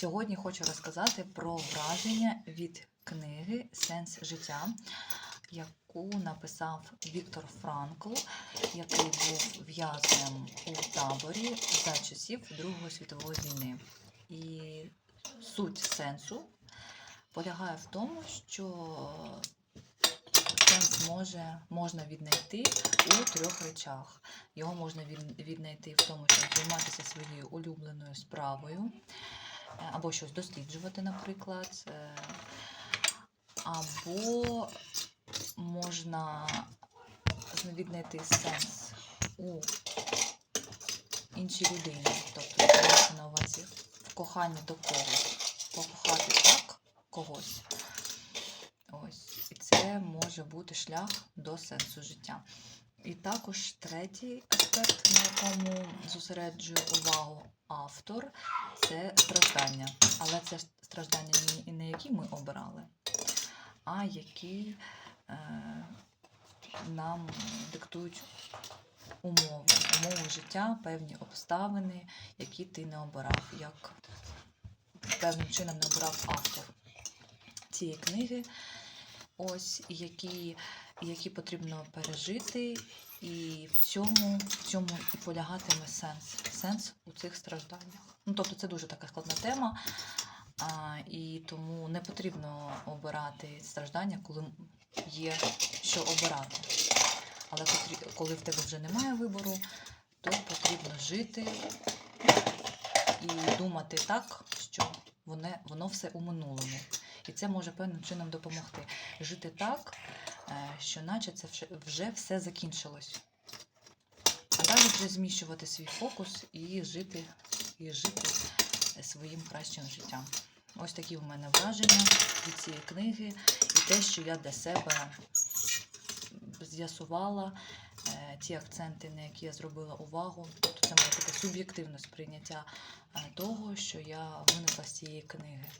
Сьогодні хочу розказати про враження від книги Сенс життя, яку написав Віктор Франкл, який був в'язнем у таборі за часів Другої світової війни. І суть сенсу полягає в тому, що сенс може, можна віднайти у трьох речах. Його можна віднайти в тому, щоб займатися своєю улюбленою справою, або щось досліджувати, наприклад. е, Або можна віднайти сенс у іншій людині, тобто мається на увазі в коханні до когось, покохати так когось. Ось, і це може бути шлях до сенсу життя. І також третій аспект, на якому зосереджує увагу автор, це страждання. Але це страждання не- які ми обирали, а які е, нам диктують умови, умови життя, певні обставини, які ти не обирав, як певним чином не обирав автор цієї книги. Ось які, які потрібно пережити, і в цьому, в цьому і полягатиме сенс. Сенс у цих стражданнях. Ну, тобто це дуже така складна тема, а, і тому не потрібно обирати страждання, коли є що обирати. Але коли в тебе вже немає вибору, то потрібно жити і думати так, що воно, воно все у минулому. І це може певним чином допомогти. Жити так, що наче це вже- все закінчилось. А далі вже зміщувати свій фокус і жити, і жити своїм кращим життям. Ось такі в мене враження від цієї книги і те, що я для себе з'ясувала, е, ті акценти, на які я зробила увагу. Тобто це моє таке суб'єктивне сприйняття е, того, що я винесла з цієї книги.